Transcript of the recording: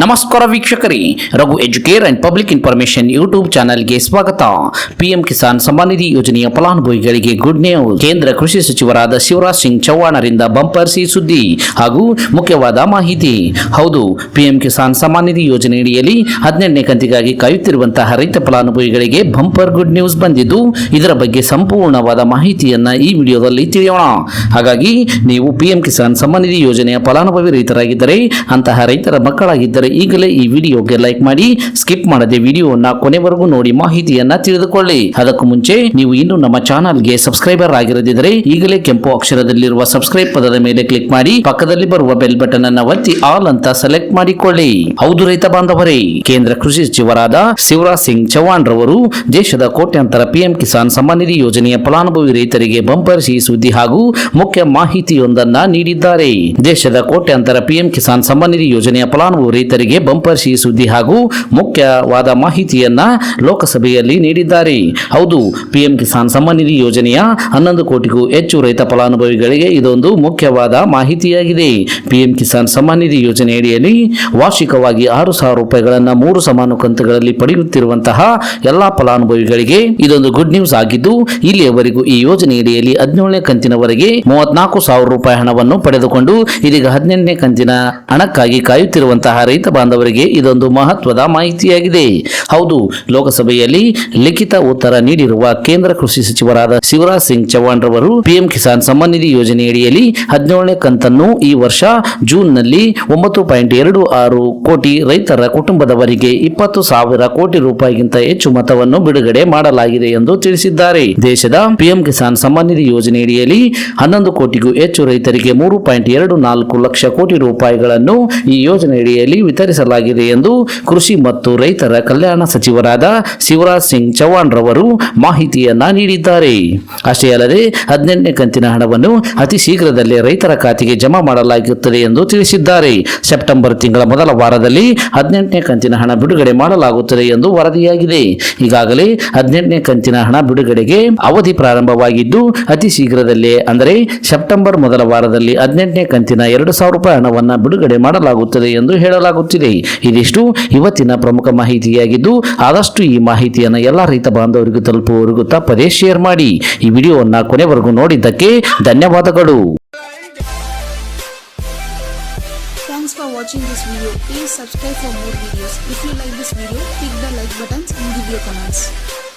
ನಮಸ್ಕಾರ ವೀಕ್ಷಕರೇ, Raghu educare and public information YouTube ಚಾನೆಲ್ಗೆ ಸ್ವಾಗತ. ಪಿಎಂ ಕಿಸಾನ್ ಸಮ್ಮಾನ್ ನಿಧಿ ಯೋಜನೆಯ ಫಲಾನುಭವಿಗಳಿಗೆ ಗುಡ್ ನ್ಯೂಸ್. ಕೇಂದ್ರ ಕೃಷಿ ಸಚಿವರಾದ ಶಿವರಾಜ್ ಸಿಂಗ್ ಚೌಹಾಣರಿಂದ ಬಂಪರ್ ಸಿ ಸುದ್ದಿ ಹಾಗೂ ಮುಖ್ಯವಾದ ಮಾಹಿತಿ. ಹೌದು, ಪಿಎಂ ಕಿಸಾನ್ ಸಮ್ಮಾನ್ ನಿಧಿ ಯೋಜನೆಯಡಿಯಲ್ಲಿ ಹದಿನೆಂಟನೇ ಕಂತಿಗಾಗಿ ಕಾಯುತ್ತಿರುವಂತಹ ರೈತ ಫಲಾನುಭವಿಗಳಿಗೆ ಬಂಪರ್ ಗುಡ್ ನ್ಯೂಸ್ ಬಂದಿದ್ದು, ಇದರ ಬಗ್ಗೆ ಸಂಪೂರ್ಣವಾದ ಮಾಹಿತಿಯನ್ನ ಈ ವಿಡಿಯೋದಲ್ಲಿ ತಿಳಿಯೋಣ. ಹಾಗಾಗಿ, ನೀವು ಪಿಎಂ ಕಿಸಾನ್ ಸಮ್ಮಾನ್ ನಿಧಿ ಯೋಜನೆಯ ಫಲಾನುಭವಿ ರೈತರಾಗಿದ್ದರೆ, ಅಂತಹ ರೈತರ ಮಕ್ಕಳಾಗಿದ್ದರೆ ಈಗಲೇ ಈ ವಿಡಿಯೋಗೆ ಲೈಕ್ ಮಾಡಿ, ಸ್ಕಿಪ್ ಮಾಡದೆ ವಿಡಿಯೋನ ಕೊನೆವರೆಗೂ ನೋಡಿ ಮಾಹಿತಿಯನ್ನ ತಿಳಿದುಕೊಳ್ಳಿ. ಅದಕ್ಕೂ ಮುಂಚೆ ನೀವು ಇನ್ನು ನಮ್ಮ ಚಾನಲ್ಗೆ ಸಬ್ಸ್ಕ್ರೈಬರ್ ಆಗಿರದಿದ್ದರೆ ಈಗಲೇ ಕೆಂಪು ಅಕ್ಷರದಲ್ಲಿರುವ ಸಬ್ಸ್ಕ್ರೈಬ್ ಪದದ ಮೇಲೆ ಕ್ಲಿಕ್ ಮಾಡಿ, ಪಕ್ಕದಲ್ಲಿ ಬರುವ ಬೆಲ್ ಬಟನ್ ಅನ್ನ ಒತ್ತಿ ಆಲ್ ಅಂತ ಸೆಲೆಕ್ಟ್ ಮಾಡಿಕೊಳ್ಳಿ. ಹೌದು ರೈತ ಬಾಂಧವರೇ, ಕೇಂದ್ರ ಕೃಷಿ ಸಚಿವರಾದ ಶಿವರಾಜ್ ಸಿಂಗ್ ಚೌಹಾಣ್ ರವರು ದೇಶದ ಕೋಟ್ಯಾಂತರ ಪಿಎಂ ಕಿಸಾನ್ ಸಮ್ಮಾನ್ ನಿಧಿ ಯೋಜನೆಯ ಫಲಾನುಭವಿ ರೈತರಿಗೆ ಬಂಪರ್ ಸಿಹಿ ಸುದ್ದಿ ಹಾಗೂ ಮುಖ್ಯ ಮಾಹಿತಿಯೊಂದನ್ನ ನೀಡಿದ್ದಾರೆ. ದೇಶದ ಕೋಟ್ಯಾಂತರ ಪಿಎಂ ಕಿಸಾನ್ ಸಮ್ಮಾನ್ ನಿಧಿ ಯೋಜನೆಯ ಫಲಾನುಭವಿ ರೈತರಿಗೆ ಬಂಪರ್ ಸಿಹಿ ಸುದ್ದಿ ಹಾಗೂ ಮುಖ್ಯವಾದ ಮಾಹಿತಿಯನ್ನ ಲೋಕಸಭೆಯಲ್ಲಿ ನೀಡಿದ್ದಾರೆ. ಹೌದು, ಪಿಎಂ ಕಿಸಾನ್ ಸಮ್ಮಾನ್ ನಿಧಿ ಯೋಜನೆಯ ಹನ್ನೊಂದು ಕೋಟಿಗೂ ಹೆಚ್ಚು ರೈತ ಫಲಾನುಭವಿಗಳಿಗೆ ಇದೊಂದು ಮುಖ್ಯವಾದ ಮಾಹಿತಿಯಾಗಿದೆ. ಪಿಎಂ ಕಿಸಾನ್ ಸಮ್ಮಾನ್ ನಿಧಿ ಯೋಜನೆಯಡಿಯಲ್ಲಿ ವಾರ್ಷಿಕವಾಗಿ ಆರು ಸಾವಿರ ರೂಪಾಯಿಗಳನ್ನು ಮೂರು ಸಮಾನ ಕಂತುಗಳಲ್ಲಿ ಪಡೆಯುತ್ತಿರುವಂತಹ ಎಲ್ಲಾ ಫಲಾನುಭವಿಗಳಿಗೆ ಇದೊಂದು ಗುಡ್ ನ್ಯೂಸ್ ಆಗಿದ್ದು, ಇಲ್ಲಿಯವರೆಗೂ ಈ ಯೋಜನೆಯಡಿಯಲ್ಲಿ ಹದಿನೇಳನೇ ಕಂತಿನವರೆಗೆ ಮೂವತ್ನಾಲ್ಕು ಸಾವಿರ ರೂಪಾಯಿ ಹಣವನ್ನು ಪಡೆದುಕೊಂಡು ಇದೀಗ ಹದಿನೆಂಟನೇ ಕಂತಿನ ಹಣಕ್ಕಾಗಿ ಕಾಯುತ್ತಿರುವಂತಹ ರೈತ ಬಾಂಧವರಿಗೆ ಇದೊಂದು ಮಹತ್ವದ ಮಾಹಿತಿಯಾಗಿದೆ. ಹೌದು, ಲೋಕಸಭೆಯಲ್ಲಿ ಲಿಖಿತ ಉತ್ತರ ನೀಡಿರುವ ಕೇಂದ್ರ ಕೃಷಿ ಸಚಿವರಾದ ಶಿವರಾಜ್ ಸಿಂಗ್ ಚೌಹಾಣ್ ರವರು ಪಿಎಂ ಕಿಸಾನ್ ಸಮ್ಮಾನ್ ನಿಧಿ ಯೋಜನೆಯಡಿಯಲ್ಲಿ ಹದಿನೇಳನೇ ಕಂತನ್ನು ಈ ವರ್ಷ ಜೂನ್ನಲ್ಲಿ ಒಂಬತ್ತು ಪಾಯಿಂಟ್ ಎರಡು ಆರು ಕೋಟಿ ರೈತರ ಕುಟುಂಬದವರಿಗೆ ಇಪ್ಪತ್ತು ಸಾವಿರ ಕೋಟಿ ರೂಪಾಯಿಗಿಂತ ಹೆಚ್ಚು ಮತವನ್ನು ಬಿಡುಗಡೆ ಮಾಡಲಾಗಿದೆ ಎಂದು ತಿಳಿಸಿದ್ದಾರೆ. ದೇಶದ ಪಿಎಂ ಕಿಸಾನ್ ಸಮ್ಮಾನ್ ನಿಧಿ ಯೋಜನೆಯಡಿಯಲ್ಲಿ ಹನ್ನೊಂದು ಕೋಟಿಗೂ ಹೆಚ್ಚು ರೈತರಿಗೆ ಮೂರು ಪಾಯಿಂಟ್ ಎರಡು ನಾಲ್ಕು ಲಕ್ಷ ಕೋಟಿ ರೂಪಾಯಿಗಳನ್ನು ಈ ಯೋಜನೆಯಡಿಯಲ್ಲಿ ವಿತರಿಸಲಾಗಿದೆ ಎಂದು ಕೃಷಿ ಮತ್ತು ರೈತರ ಕಲ್ಯಾಣ ಸಚಿವರಾದ ಶಿವರಾಜ್ ಸಿಂಗ್ ಚೌಹಾಣ್ ರವರು ಮಾಹಿತಿಯನ್ನ ನೀಡಿದ್ದಾರೆ. ಅಷ್ಟೇ ಅಲ್ಲದೆ ಹದಿನೆಂಟನೇ ಕಂತಿನ ಹಣವನ್ನು ಅತಿ ಶೀಘ್ರದಲ್ಲೇ ರೈತರ ಖಾತೆಗೆ ಜಮಾ ಮಾಡಲಾಗುತ್ತದೆ ಎಂದು ತಿಳಿಸಿದ್ದಾರೆ. ಸೆಪ್ಟೆಂಬರ್ ತಿಂಗಳ ಮೊದಲ ವಾರದಲ್ಲಿ ಹದಿನೆಂಟನೇ ಕಂತಿನ ಹಣ ಬಿಡುಗಡೆ ಮಾಡಲಾಗುತ್ತದೆ ಎಂದು ವರದಿಯಾಗಿದೆ. ಈಗಾಗಲೇ ಹದಿನೆಂಟನೇ ಕಂತಿನ ಹಣ ಬಿಡುಗಡೆಗೆ ಅವಧಿ ಪ್ರಾರಂಭವಾಗಿದ್ದು ಅತಿ ಶೀಘ್ರದಲ್ಲೇ ಅಂದರೆ ಸೆಪ್ಟೆಂಬರ್ ಮೊದಲ ವಾರದಲ್ಲಿ ಹದಿನೆಂಟನೇ ಕಂತಿನ ಎರಡು ಸಾವಿರ ರೂಪಾಯಿ ಹಣವನ್ನು ಬಿಡುಗಡೆ ಮಾಡಲಾಗುತ್ತದೆ ಎಂದು ಹೇಳಲಾಗುತ್ತಿದೆ. ಇದಿಷ್ಟು ಇವತ್ತಿನ ಪ್ರಮುಖ ಮಾಹಿತಿಯಾಗಿದ್ದು ಆದಷ್ಟು ಈ ಮಾಹಿತಿಯನ್ನು ಎಲ್ಲ ರೈತ ಬಾಂಧವರಿಗೂ ತಲುಪುವವರೆಗೂ ತಪ್ಪದೇ ಶೇರ್ ಮಾಡಿ ಈ ವಿಡಿಯೋವನ್ನು ಕೊನೆವರೆಗೂ ನೋಡಿದ್ದಕ್ಕೆ ಧನ್ಯವಾದಗಳು Thanks for watching this video. Please subscribe for more videos. If you like this video, click the like buttons and give your comments.